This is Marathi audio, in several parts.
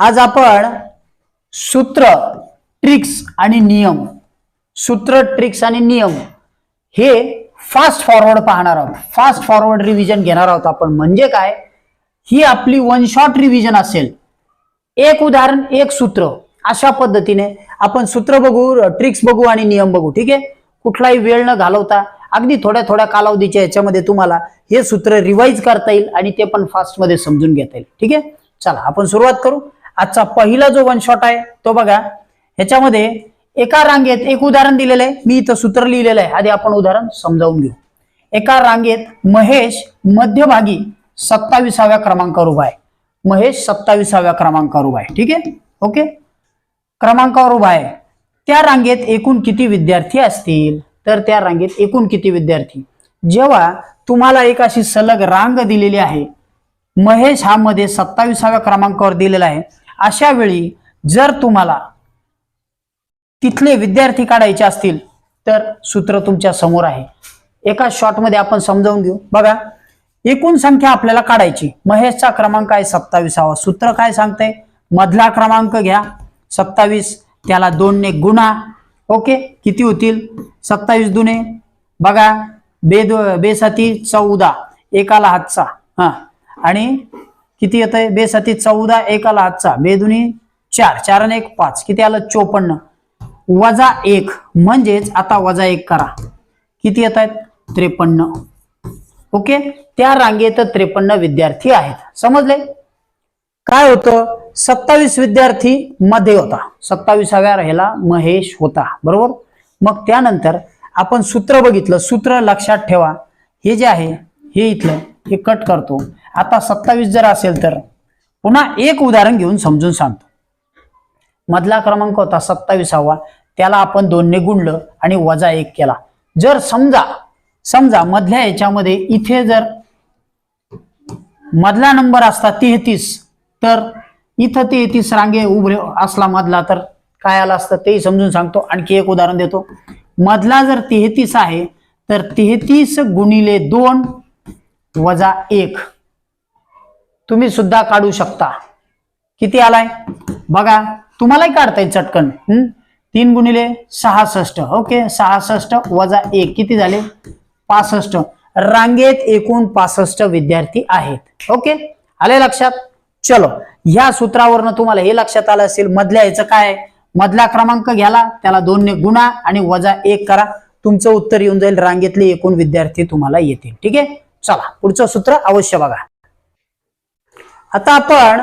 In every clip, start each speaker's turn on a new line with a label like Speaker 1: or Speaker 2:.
Speaker 1: आज आपण सूत्र ट्रिक्स आणि नियम सूत्र ट्रिक्स आणि नियम हे फास्ट फॉरवर्ड पाहणार आहोत. फास्ट फॉरवर्ड रिव्हिजन घेणार आहोत आपण. म्हणजे काय? ही आपली वन शॉट रिव्हिजन असेल. एक उदाहरण एक सूत्र. अशा पद्धतीने आपण सूत्र बघू ट्रिक्स बघू आणि नियम बघू. ठीक आहे? कुठलाही वेळ न घालवता अगदी थोड्या थोड्या कालावधीच्या याच्यामध्ये तुम्हाला हे सूत्र रिवाईज करता येईल आणि ते पण फास्टमध्ये समजून घेता येईल. ठीक आहे? चला आपण सुरुवात करू. आजचा पहिला जो वन शॉट आहे तो बघा. ह्याच्यामध्ये एका रांगेत एक उदाहरण दिलेलं आहे. मी इथं सूत्र लिहिलेलं आहे. आधी आपण उदाहरण समजावून घेऊ. एका रांगेत महेश मध्यभागी सत्ताविसाव्या क्रमांकावर उभा आहे. महेश सत्ताविसाव्या क्रमांकावर उभा आहे. ठीक आहे? ओके? क्रमांकावर उभा आहे. त्या रांगेत एकूण किती विद्यार्थी असतील? तर त्या रांगेत एकूण किती विद्यार्थी? जेव्हा तुम्हाला एक अशी सलग रांग दिलेली आहे महेश हा मध्ये सत्ताविसाव्या क्रमांकावर दिलेला आहे. अशा वेळी जर तुम्हाला तिथले विद्यार्थी काढायचे असतील तर सूत्र तुमच्यासमोर आहे. एका शॉटमध्ये आपण समजावून घेऊ. बघा एकूण संख्या आपल्याला काढायची. महेशचा क्रमांक आहे सत्तावीसावा. सूत्र काय सांगते मधला क्रमांक घ्या. सत्तावीस त्याला दोनने गुणा. ओके? किती होतील? सत्तावीस दुने. बघा बे दो बेसाती चौदा. एकाला हातचा. हा. आणि किती येत आहे बेसाती चौदा एकाला आजचा. बेदुनी चार चार आणि एक पाच. किती आलं? चोपन्न. वजा एक. म्हणजेच आता वजा एक करा. किती येत आहेत त्रेपन्न. ओके? त्या रांगेत त्रेपन्न विद्यार्थी आहेत. समजले? काय होतं? सत्तावीस विद्यार्थी मध्ये होता. सत्तावीसाव्या राहिला महेश होता. बरोबर? मग त्यानंतर आपण सूत्र बघितलं. सूत्र लक्षात ठेवा. हे जे आहे हे इथलं हे कट करतो. आता सत्तावीस जर असेल तर पुन्हा एक उदाहरण घेऊन समजून सांगतो. मधला क्रमांक होता सत्तावीसावा. त्याला आपण दोनने गुणलं आणि वजा एक केला. जर समजा समजा मधल्या याच्यामध्ये इथे जर मधला नंबर असता तेहतीस तर इथं तेहतीस रांगे उभे असला मधला तर काय आला असतं तेही समजून सांगतो. आणखी एक उदाहरण देतो. मधला जर तेहतीस आहे तर तेहतीस गुणिले दोन वजा एक. तुम्ही सुद्धा काढू शकता. किती आलाय? बघा तुम्हालाही काढता येईल चटकन. हम्म? तीन गुणिले सहासष्ट. ओके सहासष्ट वजा एक. किती झाले? पासष्ट. रांगेत एकूण पासष्ट विद्यार्थी आहेत. ओके? आले लक्षात? चलो. ह्या सूत्रावरनं तुम्हाला हे लक्षात आलं असेल मधल्या ह्याचं काय मधला क्रमांक घ्याला त्याला दोनने गुणा आणि वजा एक करा. तुमचं उत्तर येऊन जाईल रांगेतले एकूण विद्यार्थी तुम्हाला येतील. ठीक आहे? चला पुढचं सूत्र अवश्य बघा. आता आपण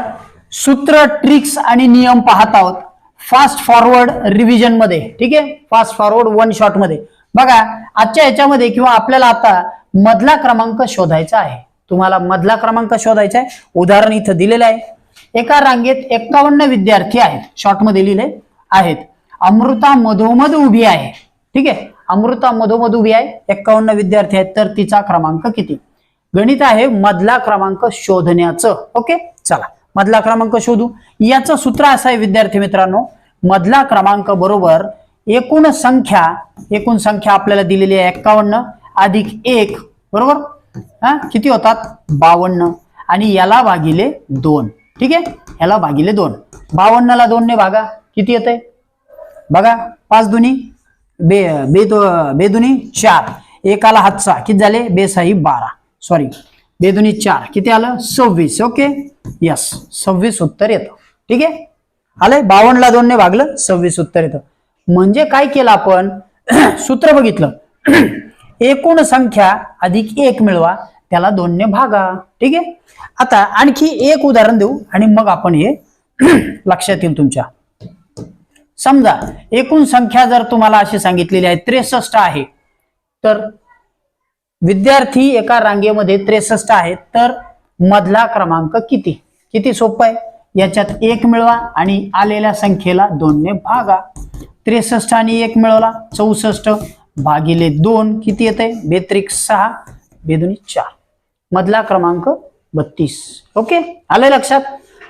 Speaker 1: सूत्र ट्रिक्स आणि नियम पाहत आहोत. फास्ट फॉरवर्ड रिव्हिजनमध्ये. ठीक आहे? फास्ट फॉरवर्ड वन शॉटमध्ये. बघा आजच्या याच्यामध्ये किंवा आपल्याला आता मधला क्रमांक शोधायचा आहे. तुम्हाला मधला क्रमांक शोधायचा आहे. उदाहरण इथं दिलेलं आहे. एका रांगेत एक्कावन्न विद्यार्थी आहेत. शॉर्टमध्ये लिहिले आहेत. अमृता मधोमध उभी आहे. ठीक आहे? अमृता मधोमध उभी आहे. एक्कावन्न विद्यार्थी आहेत. तर तिचा क्रमांक किती? गणित आहे मधला क्रमांक शोधण्याचं. ओके? चला मधला क्रमांक शोधू. याचं सूत्र असं आहे विद्यार्थी मित्रांनो मधला क्रमांक बरोबर एकूण संख्या एकूण संख्या आपल्याला दिलेली आहे एक्कावन्न अधिक एक बरोबर? हा? किती होतात? बावन्न. आणि याला भागिले दोन. ठीक आहे? याला भागिले दोन. बावन्नला दोनने भागा. किती येते बघा पाच दुनी बे बे बेदुनी चार. एकाला हातचा. किती झाले? बेसाही बारा. सॉरी बेदुनी चार. किती आलं? सव्वीस. ओके यस सव्वीस उत्तर येतं. ठीक आहे? आलंय? बावनला दोनने भागलं सव्वीस उत्तर येतं. म्हणजे काय केलं आपण? सूत्र बघितलं. एकूण संख्या अधिक एक मिळवा त्याला दोनने भागा. ठीक आहे? आता आणखी एक उदाहरण देऊ आणि मग आपण हे लक्षात येईल तुमच्या. समजा एकूण संख्या जर तुम्हाला अशी सांगितलेली आहे त्रेसष्ट आहे तर विद्यार्थी एका रांगेमध्ये त्रेसष्ट आहेत तर मधला क्रमांक किती? किती सोपं आहे? याच्यात एक मिळवा आणि आलेल्या संख्येला दोनने भागा. त्रेसष्ट आणि एक मिळवला चौसष्ट भागिले दोन किती येते बेत्रिक सहा बेदुनी चार. मधला क्रमांक बत्तीस. ओके? आलंय लक्षात?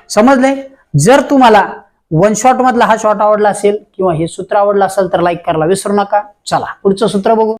Speaker 1: समजले जर तुम्हाला वन शॉट मधला हा शॉट आवडला असेल किंवा हे सूत्र आवडलं असेल तर लाईक करायला विसरू नका. चला पुढचं सूत्र बघू.